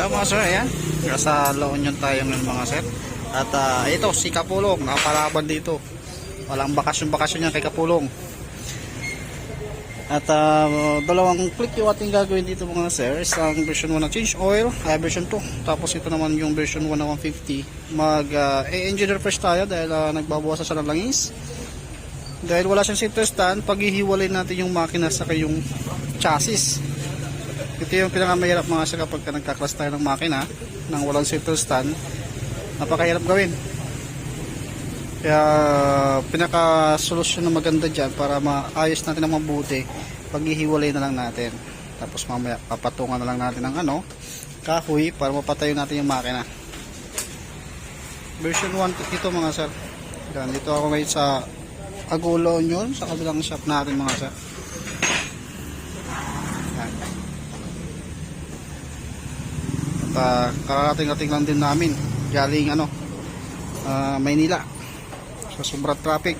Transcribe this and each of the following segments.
Hello mga sir, ayan. Nasa La Union tayo ngayon mga sir. At ah, ito, si Kapulong, nakapalaban dito. Walang bakasyon-bakasyon yan kay Kapulong. At ah, dalawang click yung ating gagawin dito mga sir. Isang version 1 na change oil, ay version 2. Tapos ito naman yung version 1 na 150. Mag uh, e-engine refresh tayo dahil ah, nagbabawasan siya ng langis. Dahil wala siyang center stand, paghihiwalay natin yung makina sa yung chassis. Ito yung pinakamahirap mga sir kapag ka nagkaklas tayo ng makina nang walang center stand. Napakahirap gawin. Kaya pinaka solusyon na maganda dyan para maayos natin ng mabuti, paghihiwalay na lang natin. Tapos mamaya papatungan na lang natin ng ano, kahoy para mapatayo natin yung makina. Version 1 ito mga sir. Yan, dito ako ngayon sa Agulo Union, sa kabilang shop natin mga sir. At uh, kakarating-rating lang din namin. Galing ano, ah, Maynila. Sa sobrang traffic.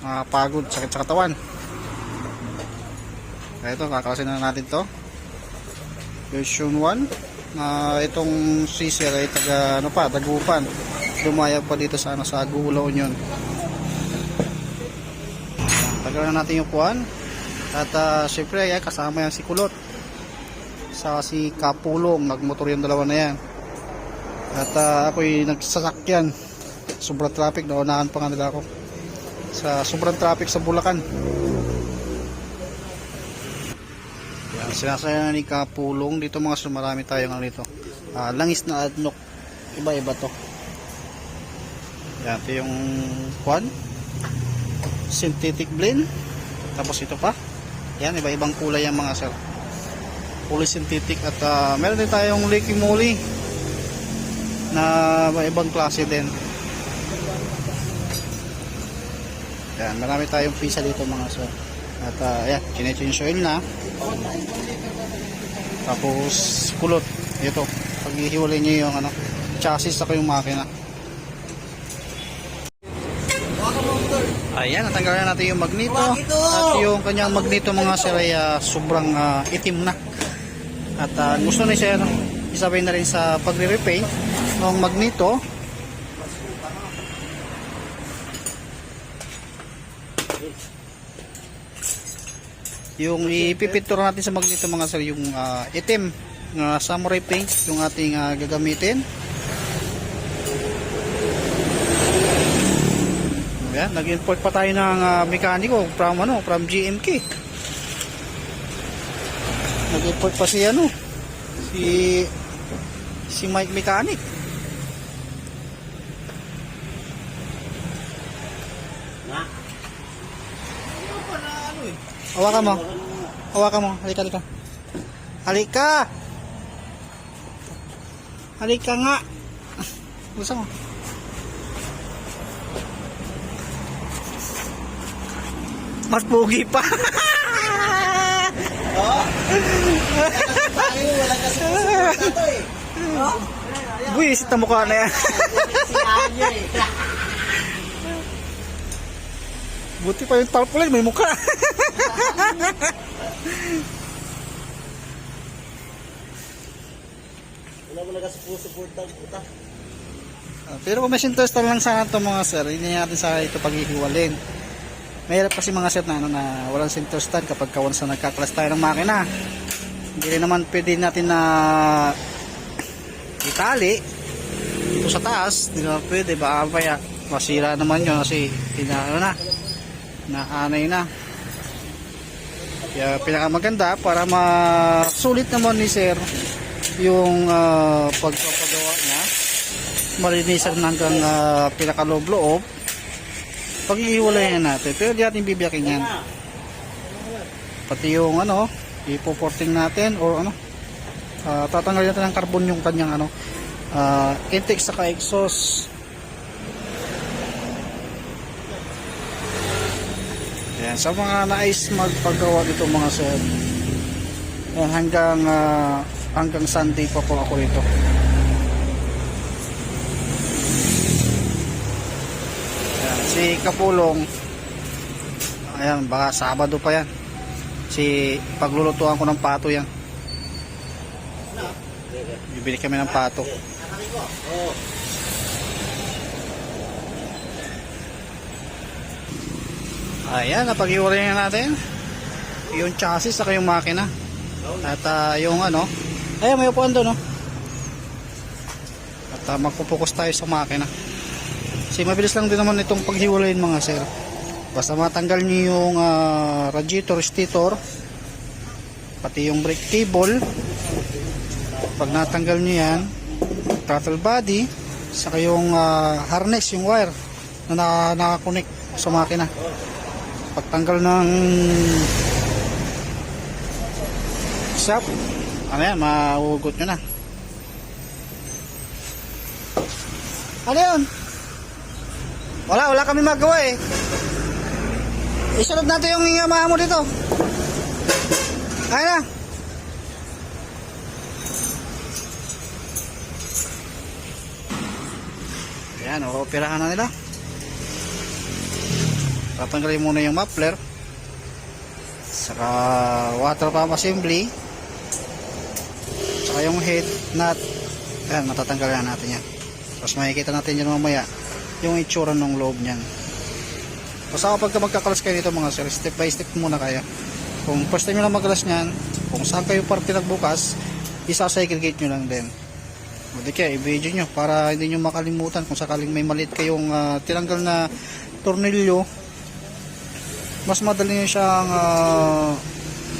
Uh, pagod, sakit sa katawan. Ito, kakalasin na natin to. Version 1 na itong sisir ay taga ano pa, tagupan dumayag pa dito sa ano, sa Agula Union. Tagal na natin yung kuhan. At uh, syempre ay kasama yan si Kulot sa si Kapulong. Nagmotor yung dalawa na yan. At uh, ako'y nagsasakyan. Sobrang traffic. Naunahan pa nga nila ako. Sa sobrang traffic sa Bulacan. Yan sinasaya ni Kapulong dito mga sir. Marami tayo nga dito. Ah, langis na adnok. Iba iba to. Yan ito yung kwan. Synthetic blend. Tapos ito pa. Yan iba ibang kulay yung mga sir kulay synthetic at ah, meron din tayong licky moly na may ibang klase din. Yan marami tayong pisa dito mga sir. At uh, yan change oil na. Tapos kulot. Ito paghihiwalay nyo yung ano chassis sa yung makina. Ayan, natanggalan natin yung magneto! At yung kanyang magneto mga sir ay ah, sobrang ah, itim na. At ah, gusto siya no, isabay na rin sa pagre-repaint ng magneto. Yung ipipintura natin sa magneto mga sir yung ah, itim na samurai paint yung ating ah, gagamitin. Ayan, nag-import pa tayo ng ah, mekaniko from ano, from GMK. Nag-import pa si ano, si si Mike Mechanic. Hawakan mo. Hawakan mo. Halika, halika. Halika! Halika nga. Gusto mo? Mas pogi pa. Tayo, wala kasi susuporta to eh. Buwisit na mukha na yan. Eh. Buti pa yung tarpaulin, may mukha. Wala mo nagasuporta puta. Ah, Pero kung may sinterstar lang sana ito mga sir, hindi natin sa ito paghihiwalin. Mahirap kasi mga sir na, ano, na walang sinterstar kapag kawan sa nagkaklas tayo ng makina. Hindi rin naman pwede natin na itali ito sa taas. Hindi naman pwede. Baka kaya masira naman yun kasi pinaano na. Naanay na. Kaya pinakamaganda para masulit naman ni sir yung ah, pagpapagawa niya malinisan hanggang uh, pinakaloob-loob pag-iiwalay na natin. Pero di natin bibiyakin yan. Pati yung ano ipoporting natin or ano uh, tatanggalin natin ng carbon yung kanyang ano uh, intake saka exhaust. Yan sa mga nais magpagawa dito mga sir hanggang ah, hanggang Sunday pa po ako rito si Kapulong ayan baka Sabado pa yan si paglulutuan ko ng pato yan Bibili kami ng pato. Ayan, napag-iwalay na natin. Yung chassis saka yung makina. At ah, yung ano, ayan may upuan doon, no? At uh, magpupokus tayo sa makina. Kasi mabilis lang din naman itong paghiwalayin mga sir. Basta matanggal nyo yung ah, radiator stator, pati yung brake cable. Pag natanggal nyo yan, throttle body, saka yung ah, harness, yung wire na na- nakakonect sa makina pagtanggal ng shop ano yan mahugot nyo na ano yun wala wala kami magawa eh isunod natin yung ingamahan mo dito kaya na Ayan, operahan na nila. Tatanggalin muna yung muffler. Saka water pump assembly. Saka yung head nut. Ayan, matatanggalan na natin yan. Tapos makikita natin yan mamaya yung itsura ng loob niyan. Basta kapag magkakalas kayo nito mga sir, step by step muna kaya. Kung first time nyo lang magkalas niyan, kung saan kayo parte nagbukas, isa-segregate nyo lang din. O di kaya, i-video nyo para hindi nyo makalimutan kung sakaling may maliit kayong ah, tinanggal na tornilyo mas madali nyo siyang ah,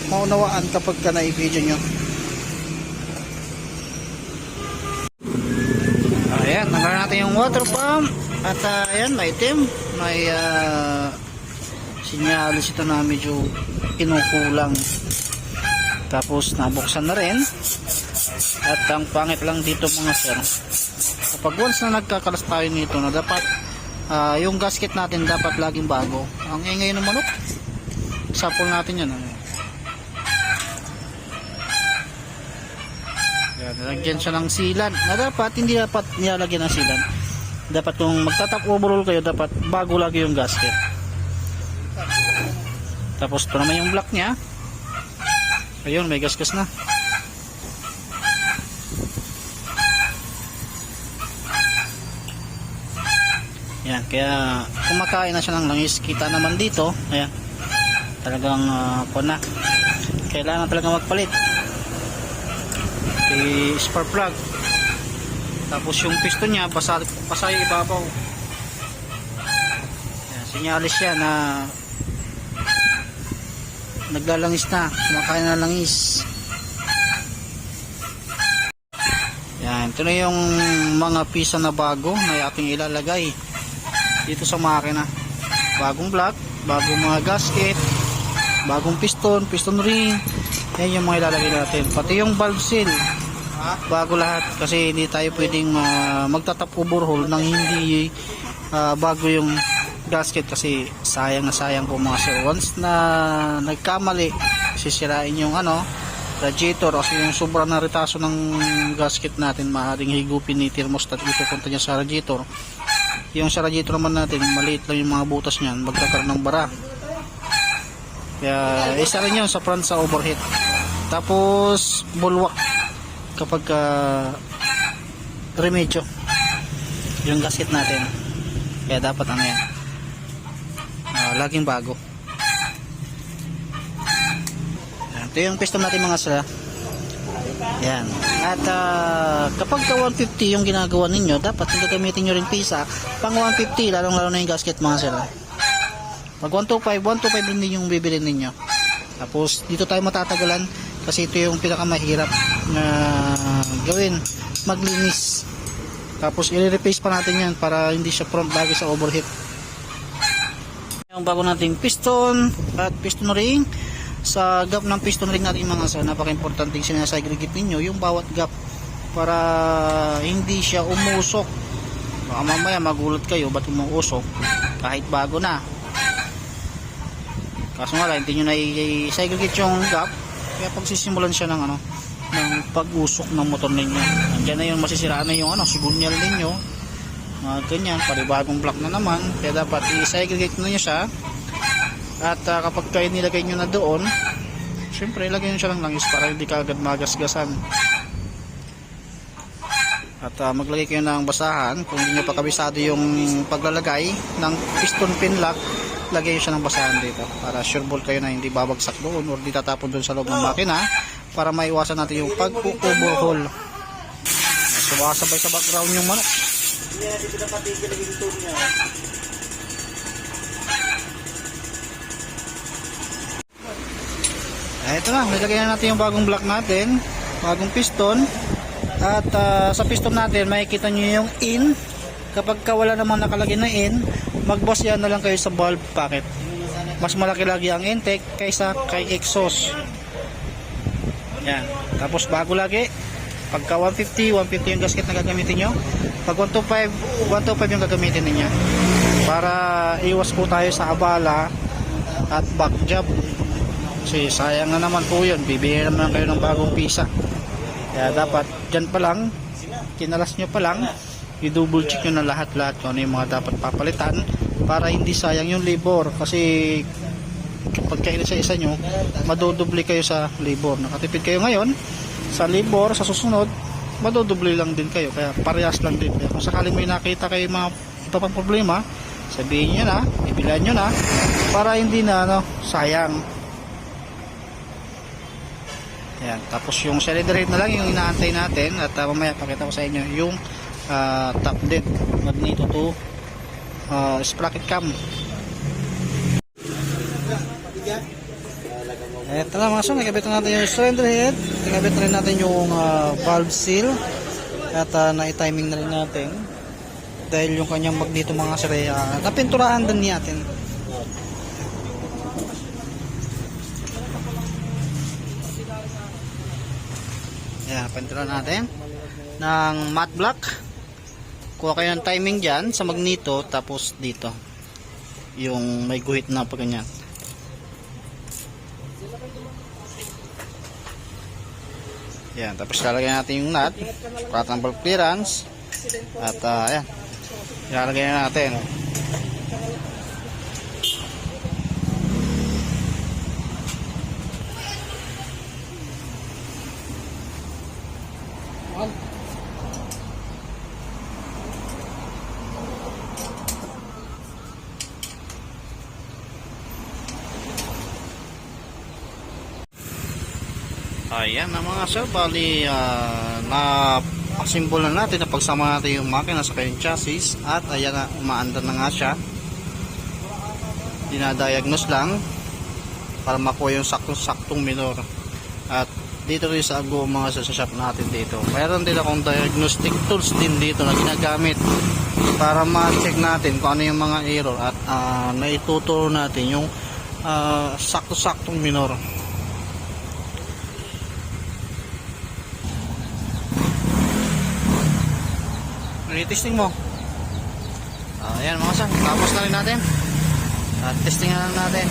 maunawaan kapag ka na-video nyo. Ayan, nanggalan natin yung water pump at ah, ayan, may itim, may uh, sinyalis ito na medyo kinukulang. Tapos nabuksan na rin. At ang pangit lang dito mga sir, kapag once na nagkakalas tayo nito na dapat Ah, yung gasket natin dapat laging bago. Ang ingay ng manok. Sample natin yan. Ano. Yan, nilagyan siya ng silan. Na dapat, hindi dapat nilalagyan ng silan. Dapat kung magtatap overall kayo, dapat bago lagi yung gasket. Tapos ito naman yung block niya. Ayun, may gasgas na. Yan, kaya kumakain na siya ng langis. Kita naman dito, ayan. Talagang uh, na. Kailangan talaga magpalit. Kay spark plug. Tapos yung piston niya, basa, basa yung ibabaw. Yan, sinyalis siya na naglalangis na. Kumakain na ng langis. Yan, ito na yung mga pisa na bago na ating ilalagay dito sa makina bagong block bagong mga gasket bagong piston piston ring yan yung mga ilalagay natin pati yung valve seal bago lahat kasi hindi tayo pwedeng uh, magtatap overhaul nang hindi ah, bago yung gasket. Kasi sayang na sayang po mga sir. Once na nagkamali sisirain yung ano radiator. Kasi yung sobra na retaso ng gasket natin maaaring higupin ni thermostat ipupunta niya sa radiator. Yung sa radiator naman natin maliit lang yung mga butas niyan magkakaroon ng bara. Kaya isa rin yun sa front sa overhead tapos bulwak kapag uh, remedyo yung gasket natin kaya dapat ano yan Ah, laging bago Yan, ito yung piston natin mga sila yan. At ah, kapag ka 150 yung ginagawa ninyo, dapat hindi gamitin nyo rin pisa. Pang 150, lalong lalo na yung gasket mga sir. Pag 125, 125 rin din yung bibili ninyo. Tapos dito tayo matatagalan kasi ito yung pinakamahirap na gawin. Maglinis. Tapos i-replace pa natin yan para hindi siya front lagi sa overheat. Yung bago nating piston at piston ring sa gap ng piston ring natin mga sir napaka-importante yung sinasagregate ninyo yung bawat gap para hindi siya umusok baka mamaya magulat kayo ba't umuusok kahit bago na kaso nga lang hindi nyo na i-segregate yung gap kaya pagsisimulan siya ng ano ng pag-usok ng motor ninyo andyan na yung masisiraan na yung ano sigunyal ninyo mga ganyan panibagong block na naman kaya dapat i-segregate nyo siya at ah, kapag kayo nilagay nyo na doon, syempre ilagay nyo siya ng langis para hindi ka agad magasgasan. At ah, maglagay kayo ng basahan. Kung hindi nyo pa kabisado yung paglalagay ng piston pin lock, lagay siya ng basahan dito. Para sure ball kayo na hindi babagsak doon or di tatapon doon sa loob ng makina para maiwasan natin yung pagkukubohol. Sumasabay sa background yung manok. Na dito napatigil ang tune niya. Eh, ito na, nilagay na natin yung bagong block natin, bagong piston. At ah, sa piston natin, makikita nyo yung in. Kapag ka wala namang nakalagay na in, mag-boss yan na lang kayo sa valve packet. Mas malaki lagi ang intake kaysa kay exhaust. Yan. Tapos bago lagi, pagka 150, 150 yung gasket na gagamitin nyo. Pag 125, 125 yung gagamitin ninyo. Para iwas po tayo sa abala at back job. Kasi sayang na naman po yun. Bibigyan naman kayo ng bagong pisa. Kaya dapat dyan pa lang, kinalas nyo pa lang, i-double check nyo na lahat-lahat kung ano yung mga dapat papalitan para hindi sayang yung labor. Kasi kapag kayo sa isa nyo, madodoble kayo sa labor. Nakatipid kayo ngayon sa labor, sa susunod, madodoble lang din kayo. Kaya parehas lang din. Kaya kung sakaling may nakita kayo mga iba pang problema, sabihin nyo na, ibilan nyo na, para hindi na ano, sayang. Yan. Tapos yung cylinder head na lang yung inaantay natin at uh, mamaya pakita ko sa inyo yung ah, top dead magneto to uh, sprocket cam. Eto na mga son, nakabit na natin yung cylinder head, nakabit na rin natin yung ah, valve seal at uh, na-timing na rin natin dahil yung kanyang magneto mga sir ay uh, napinturahan din natin. Ayan, pintura natin ng matte black. Kuha kayo ng timing dyan sa magneto tapos dito. Yung may guhit na pa ganyan. Ayan, tapos lalagyan natin yung nut ng bulb clearance. At uh, ayan, ilalagay na natin. Ayan na mga sir, bali uh, na asimbol na natin na pagsama natin yung makina sa kanyang chassis at ayan na umaandar na nga siya. Dinadiagnose lang para makuha yung saktong-saktong minor. At dito rin sa Ago mga sir sa shop natin dito. Mayroon din akong diagnostic tools din dito na ginagamit para ma-check natin kung ano yung mga error at uh, naituturo natin yung uh, sakto-saktong minor testing mo. Ah, ayan mga sir, tapos na rin natin. At testing na lang natin.